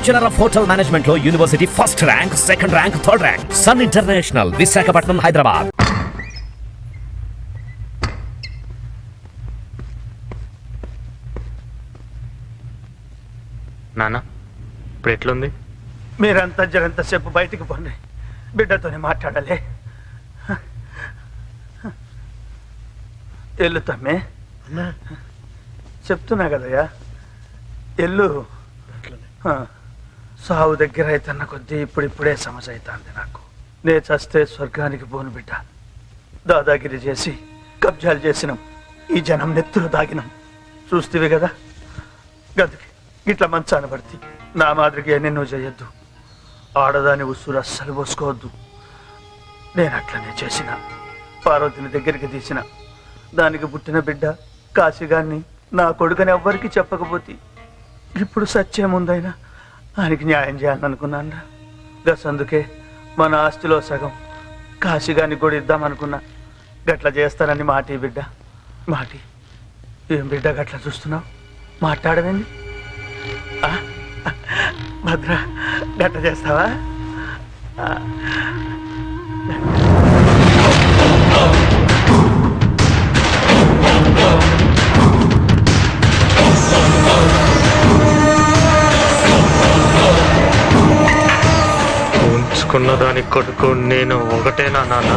Bachelor of hotel మేనేజ్మెంట్లో university first rank second rank third rank. Sun International Visakhapatnam Hyderabad. నాన్న ఇప్పుడు ఎట్లుంది? మీరంతా జరంతసేపు బయటికి పోండి. బిడ్డతోనే మాట్లాడాలి. ఎల్లు తమ్మే. చెప్తున్నా కదయ్యా. ఎల్లు. ఆ, సావు దగ్గర అవుతున్న కొద్దీ ఇప్పుడిప్పుడే సమస్య అవుతుంది నాకు. నే చస్తే స్వర్గానికి పోను బిడ్డ. దాదాగిరి చేసి కబ్జాలు చేసినాం. ఈ జనం నెత్తులు దాగినాం. చూస్తేవి కదా గదికి ఇట్లా మంచాన పడితే. నా మాదిరిగా నిన్ను చేయొద్దు ఆడదాని ఉసురు అస్సలు పోసుకోవద్దు నేను అట్లనే చేసిన. పార్వతిని దగ్గరికి తీసిన. దానికి పుట్టిన బిడ్డ కాశీగాన్ని నా కొడుకుని ఎవ్వరికి చెప్పకపోతే. ఇప్పుడు సత్యముందైనా ఆయనకి న్యాయం చేయాలని అనుకున్నాను గస్ అందుకే మన ఆస్తిలో సగం కాశీగాన్ని కూడా ఇద్దామనుకున్నా. గట్ల చేస్తానని మాటి బిడ్డ. మాటి? ఏం బిడ్డ గట్ల చూస్తున్నావు? మాట్లాడవేంది? భద్ర గట్ల చేస్తావా? ఆ. ఉంచుకున్న దాని కొడుకు నేను ఒకటేనా నాన్న?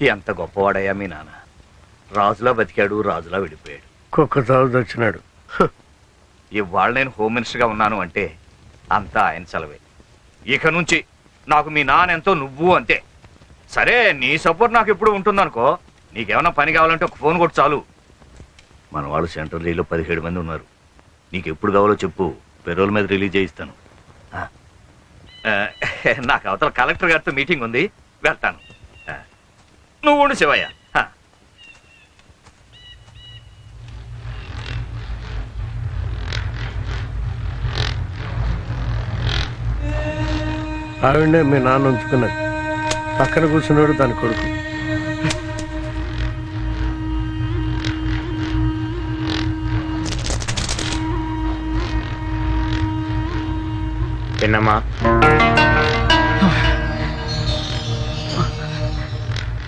ఎంత గొప్పవాడయ్యా మీ నాన్న. రాజులా బతికాడు రాజులా విడిపోయాడు. కుక్క చావు ఇవాళ నేను హోమ్ మినిస్టర్గా ఉన్నాను అంటే అంతా ఆయన సెలవే ఇక నుంచి నాకు మీ నాన్న ఎంతో నువ్వు అంతే సరే నీ సపోర్ట్ నాకు ఎప్పుడు ఉంటుందనుకో నీకేమైనా పని కావాలంటే ఒక ఫోన్ కొట్టు చాలు మన వాళ్ళు సెంట్రల్ జైల్లో పదిహేడు మంది ఉన్నారు నీకు ఎప్పుడు కావాలో చెప్పు పెరోల్ మీద రిలీజ్ చేయిస్తాను ఆ. ఆ, నాకు అవతల కలెక్టర్ గారితో మీటింగ్ ఉంది వెళ్తాను ఆ. నువ్వు ఉండు శివయ్య ఆ. ఆవిడే మీ నాన్న ఉంచుకున్నది పక్కన కూర్చున్నాడు దాని కొడుకు. విన్నమ్మా.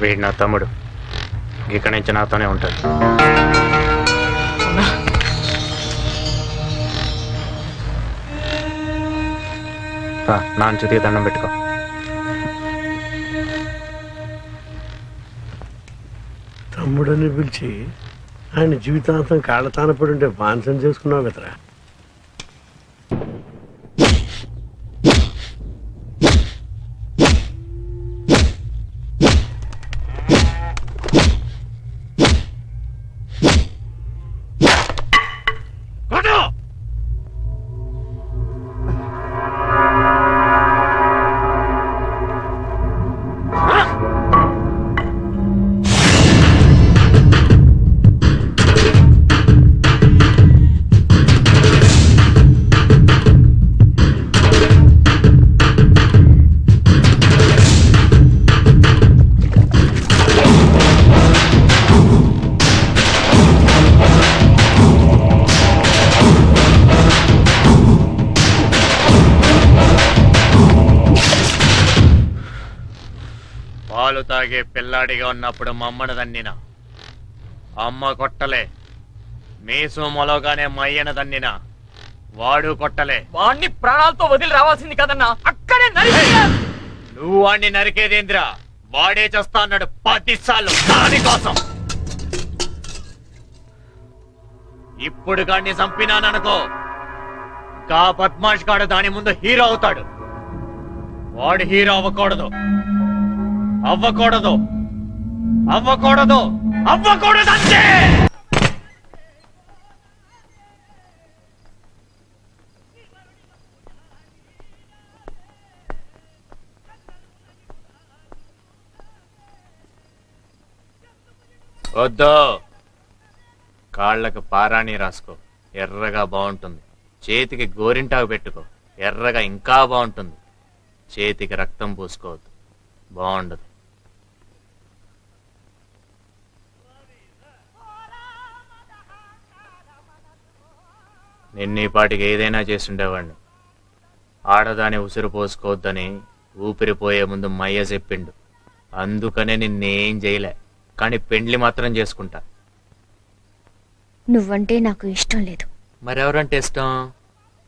వీడు నా తమ్ముడు. ఇక్కడి నుంచి నాతోనే ఉంటాడు. రా, నాన్న చేతికి దండం పెట్టుకో. తమ్ముడని పిలిచి ఆయన జీవితాంతం కాళ్ళతాన పడి ఉంటే బాన్సం చేసుకున్నావు కదరా. పాలు తాగే పిల్లాడిగా ఉన్నప్పుడు మా అమ్మను దన్నిన అమ్మ కొట్టలే. మీసు మొలగానే మయ్యన దన్నిన వాడు కొట్టలే. వాణ్ణి ప్రాణాలతో వదిలి రావాల్సింది కదన్నా. అక్కడే. నువ్వు వాణ్ణి నరికేదేంద్రా? వాడే చేస్తా అన్నాడు పది సార్లు దానికోసం ఇప్పుడు గాడిని చంపినాననుకో. గా పద్మాష్ గాడు దాని ముందు హీరో అవుతాడు. వాడు హీరో అవ్వకూడదు. అవ్వకూడదు. అవ్వకూడదు. అవ్వకూడదు అంతే వద్దు. కాళ్ళకు పారాణి రాసుకో. ఎర్రగా బాగుంటుంది. చేతికి గోరింటాకు పెట్టుకో. ఎర్రగా ఇంకా బాగుంటుంది. చేతికి రక్తం పూసుకోవద్దు. బాగుండదు. నిన్నీ పాటికి ఏదైనా చేసుండేవాడిని ఆడదాని ఉసిరు పోసుకోవద్దని ఊపిరిపోయే ముందు మయ్య చెప్పిండు. అందుకనే నిన్నేం చేయలే కానీ పెండ్లి మాత్రం చేసుకుంటా. నువ్వంటే నాకు ఇష్టం లేదు. మరెవరంటే ఇష్టం?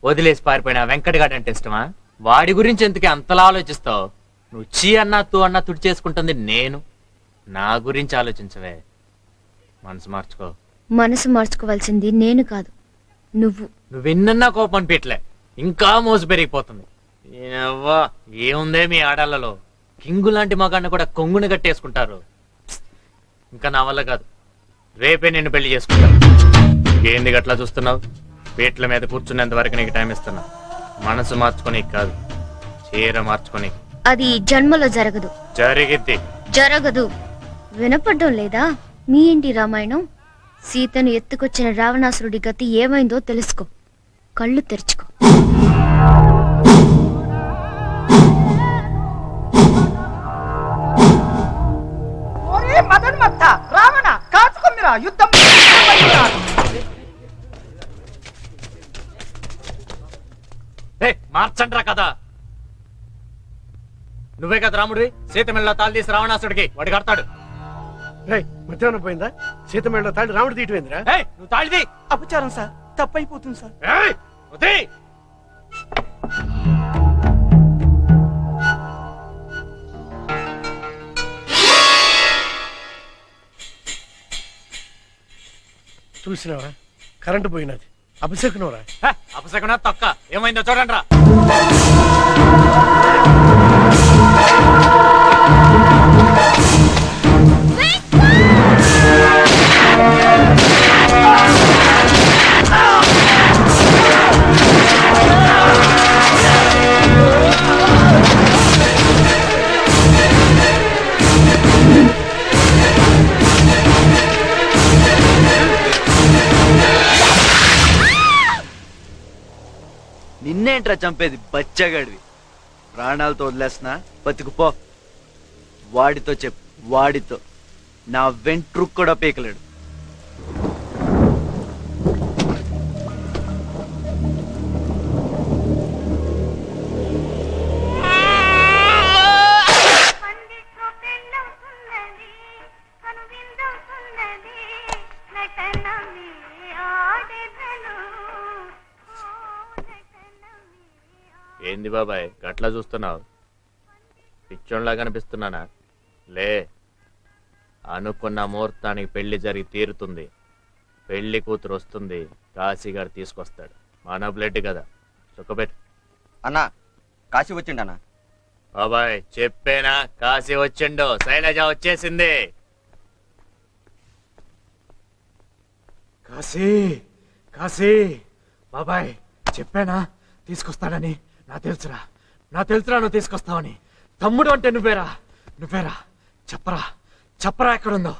వదిలేసి పారిపోయిన వెంకటగాడు అంటే ఇష్టమా? వాడి గురించి ఎందుకే అంతలా ఆలోచిస్తావు? నువ్వు చీ అన్నా తూ అన్నా తుడి చేసుకుంటుంది నేను. నా గురించి ఆలోచించవే. మనసు మార్చుకో. మనసు మార్చుకోవాల్సింది నేను కాదు. నువ్వు. నువ్వు ఎన్నన్నా కోపం అనిపించలే ఇంకా మోసు పెరిగిపోతుంది. ఏముందే మీ ఆడాళ్ళలో. కింగు లాంటి మగాన్ని కూడా కొంగుని కట్టేసుకుంటారు. ఇంకా నా వల్ల కాదు. రేపే నిన్ను పెళ్ళి చేసుకుంటా. ఏంది గట్లా చూస్తున్నావు? పీట్ల మీద కూర్చునేంత వరకు నీకు టైం ఇస్తున్నా. మనసు మార్చుకొని కాదు. చీర మార్చుకొని అది జన్మలో జరగదు. జరిగిద్ది. జరగదు. వినపడ్డం లేదా? మీ ఇంటి రామాయణం? సీతను ఎత్తుకొచ్చిన రావణాసురుడి గతి ఏమైందో తెలుసుకో. కళ్ళు తెరుచుకో. రావణ కాచుకొమ్మిరా యుద్ధం ఏ మార్చండ్రా కదా నువ్వే కదా రాముడివి? సీత మెళ్ళ తాళి తీసి రావణాసుడికి వాడి కడతాడు. మధ్యాహ్నం పోయిందా? సీతమేళ్ళ తాళి రాముడు తీయటమేందిరా? ఏయ్, నువ్వు తాళిది. అపచారం సార్. తప్పైపోతుంది సార్. చూసినావా? కరెంటు పోయినది. అభిషేకనవరా హే, అపశకునా తొక్క. ఏమైందో చూడండి రా నిన్నేంట్రా చంపేది? బచ్చగాడివి. ప్రాణాలతో వదిలేస్తున్నా? బతుకుపో. వాడితో చెప్పు. వాడితో. నా వెంట్రుక్ కూడా పీకలేడు. ఏంది బాబాయ్ గట్లా చూస్తున్నావు? పిచ్చోన్లా కనిపిస్తున్నానా లే అనుకున్న ముహూర్తానికి పెళ్ళి జరిగి తీరుతుంది. పెళ్ళి కూతురు వస్తుంది కాశీగారు తీసుకొస్తాడు. మన బ్లడ్ కదా. చుక్కబెట్టు అన్నా కాశీ వచ్చిండనా బాబాయ్ చెప్పేనా? కాశీ వచ్చిండు శైలజ వచ్చేసింది. కాశీ కాశీ బాబాయ్ చెప్పానా? తీసుకొస్తానని నా తెలుసురా. నా తెలుసురా నువ్వు తీసుకొస్తావని. తమ్ముడు అంటే నువ్వేరా. నువ్వేరా. చెప్పరా. చెప్పరా ఎక్కడుందో.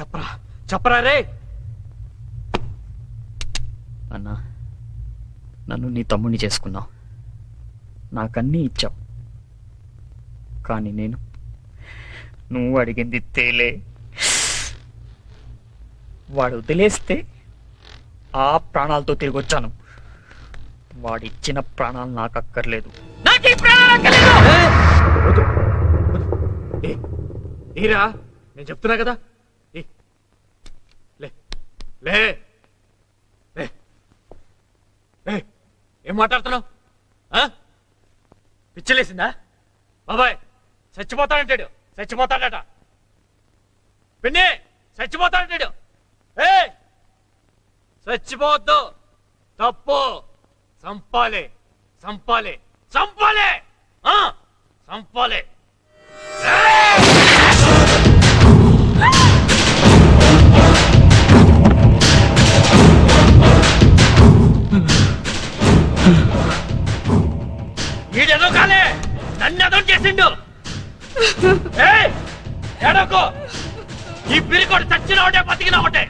చెప్పరా. చెప్పరా రే. అన్నా నన్ను నీ తమ్ముడిని చేసుకున్నావు. నాకన్నీ ఇచ్చావు. కానీ నేను నువ్వు అడిగింది తేలే. వాడు వదిలేస్తే ఆ ప్రాణాలతో తిరిగి వచ్చాను వాడిచ్చిన ప్రాణాలు నాకు అక్కర్లేదు! నేను చెప్తున్నా కదా? ఏ? లే. ఏం? మాట్లాడుతున్నావు? ఆ? పిచ్చలేసిందా? బాబాయ్ చచ్చిపోతాడంటాడు చచ్చిపోతాడట. పిన్ని చచ్చిపోతాడంటాడు ఏ? చచ్చిపోవద్దు. తప్పు. సంపాలే సంపాలే సంపాలే ఆ? సంపాలి ఈడెదో కాలే నన్ను ఎదో చేసిండు ఏయ్! ఈ ఈ పిరికోడు చచ్చిన ఒకటే బతికిన ఒకటే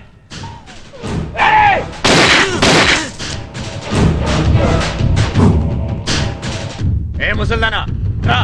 ముసల్దానా? రా.